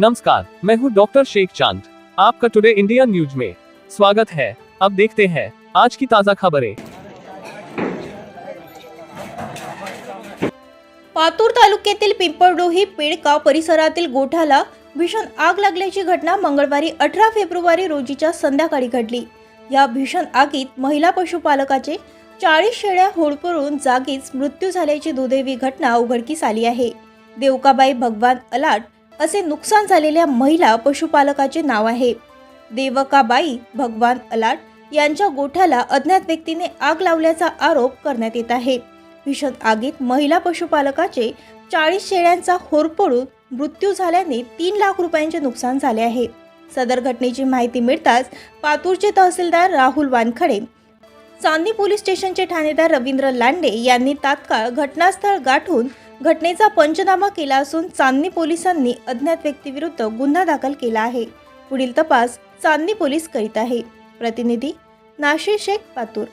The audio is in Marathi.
नमस्कार मैं हूं डॉक्टर शेख चांद। आपका टुडे इंडिया न्यूज में स्वागत है। अब देखते हैं आज की ताजा खबरें। पातूर तालुक्यातील पिंपळडोही पेडगाव परिसरातील गोठ्याला भीषण आग लागल्याची घटना मंगळवारी अठरा फेब्रुवारी रोजीच्या संध्याकाळी घडली. या भीषण आगीत महिला पशुपालकाचे चाळीस शेळ्या होडकरून जागीच मृत्यू झाल्याची दुर्दैवी घटना उघडकीस आली आहे. देवकाबाई भगवान अलाट असे नुकसान झालेल्या महिला पशुपालकाचे नाव आहे. देवकाबाई भगवान अलाट यांच्या गोठ्याला अज्ञात व्यक्तीने आग लावल्याचा आरोप करण्यात येत आहे. भीषण आगीत महिला पशुपालकाचे चाळीस शेळ्यांचा होरपडून मृत्यू झाल्याने तीन लाख रुपयांचे नुकसान झाले आहे. सदर घटनेची माहिती मिळताच पातूरचे तहसीलदार राहुल वानखडे चांदी पोलीस स्टेशनचे ठाणेदार रवींद्र लांडे यांनी तात्काळ घटनास्थळ गाठून घटनेचा पंचनामा केला असून चांदणी पोलिसांनी अज्ञात व्यक्तीविरुद्ध गुन्हा दाखल केला आहे. पुढील तपास चांदणी पोलीस करीत आहे. प्रतिनिधी नाशिर शेख पातूर.